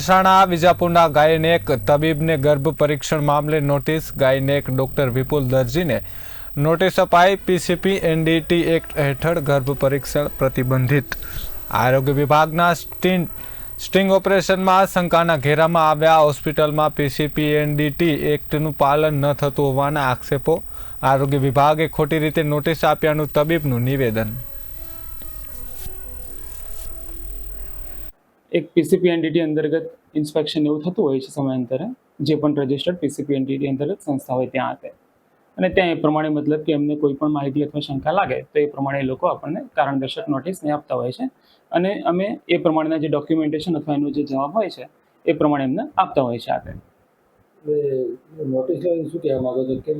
Mehsana, વિજાપુરના gynaec તબીબને ગર્ભ પરીક્ષણ મામલે નોટિસ. ગાયનેક ડોક્ટર વિપુલ દરજીને નોટિસ અપાઈ પીસીપી એનડીટી એક્ટ હેઠળ ગર્ભ પરીક્ષણ પ્રતિબંધિત. આરોગ્ય વિભાગના સ્ટિંગ સ્ટિંગ ઓપરેશનમાં શંકાના ઘેરામાં આવ્યા. હોસ્પિટલમાં પીસીપી એનડીટી એક્ટનું પાલન ન થતું હોવાના આક્ષેપો. આરોગ્ય વિભાગે ખોટી રીતે નોટિસ આપ્યાનું તબીબનું નિવેદન. એક પીસીપી એન્ટિટી અંતર્ગત ઇન્સ્પેક્શન એવું થતું હોય છે સમયાંતરે જે પણ રજિસ્ટર્ડ પીસીપી એન્ટિટી અંતર્ગત સંસ્થા હોય ત્યાં આતે અને ત્યાં એ પ્રમાણે મતલબ કે એમને કોઈ પણ માહિતી અથવા શંકા લાગે તો એ પ્રમાણે એ લોકો આપણને કારણદર્શક નોટિસને આપતા હોય છે. અને અમે એ પ્રમાણેના જે ડોક્યુમેન્ટેશન અથવા એનો જે જવાબ હોય છે એ પ્રમાણે એમને આપતા હોય છે આપે નોટિસ શું કહેવા માંગો છો? કેમ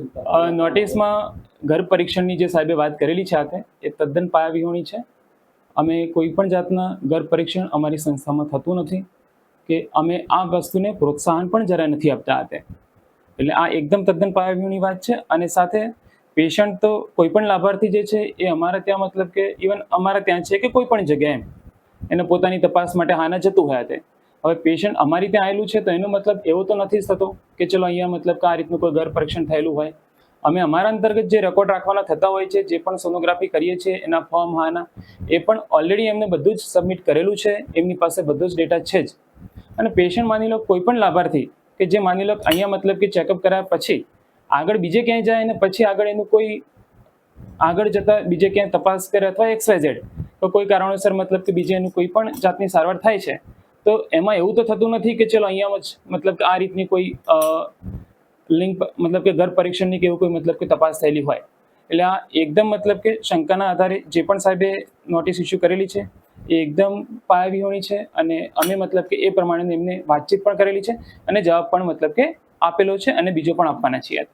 નોટિસમાં ઘર પરીક્ષણની જે સાહેબે વાત કરેલી છે આતે એ તદ્દન પાયાવિહોણી છે. અમે કોઈ પણ જાતના ગર્ભ પરીક્ષણ અમારી સંસ્થામાં થતું નથી કે અમે આ વસ્તુને પ્રોત્સાહન પણ જરા નથી આપતા હતા એટલે આ એકદમ તદ્દન પાયાવિહોણી વાત છે અને સાથે પેશન્ટ તો કોઈ પણ લાભાર્થી જે છે એ અમારા ત્યાં મતલબ કે ઇવન અમારા ત્યાં છે કે કોઈ પણ જગ્યાએ એને પોતાની તપાસ માટે હાના જતું હોય તે હવે પેશન્ટ અમારી ત્યાં આવેલું છે તો એનો મતલબ એવો તો નથી થતો કે ચલો અહીંયા મતલબ કે આ રીતનું કોઈ ગર્ભ પરીક્ષણ થયેલું હોય અમે અમારા અંતર્ગત જે રેકોર્ડ રાખવાના થતા હોય છે, જે પણ સોનોગ્રાફી કરીએ છીએ, એના ફોર્મ હાના એ પણ ઓલરેડી એમને બધું જ સબમિટ કરેલું છે. એમની પાસે બધો જ ડેટા છે જ. અને પેશન્ટ માની લો કોઈ પણ લાભાર્થી કે જે માની લો અહીંયા મતલબ કે ચેકઅપ કરાયા પછી આગળ બીજે ક્યાંય જાય અને પછી આગળ એનું કોઈ આગળ જતા બીજે ક્યાંય તપાસ કરે અથવા એક્સવાયઝેડ તો કોઈ કારણોસર મતલબ કે બીજે એનું કોઈ પણ જાતની સારવાર થાય છે, તો એમાં એવું તો થતું નથી કે ચલો અહીંયા જ મતલબ કે આ રીતની કોઈ લિંક મતલબ કે ઘર પરીક્ષણની કે એવું કોઈ મતલબ કે તપાસ થયેલી હોય. એટલે આ એકદમ મતલબ કે શંકાના આધારે જે પણ સાહેબે નોટિસ ઇસ્યુ કરેલી છે, એ એકદમ પાયાવિહોણી છે અને અમે મતલબ કે એ પ્રમાણે એમને વાતચીત પણ કરેલી છે અને જવાબ પણ મતલબ કે આપેલો છે અને બીજો પણ આપવાના છીએ.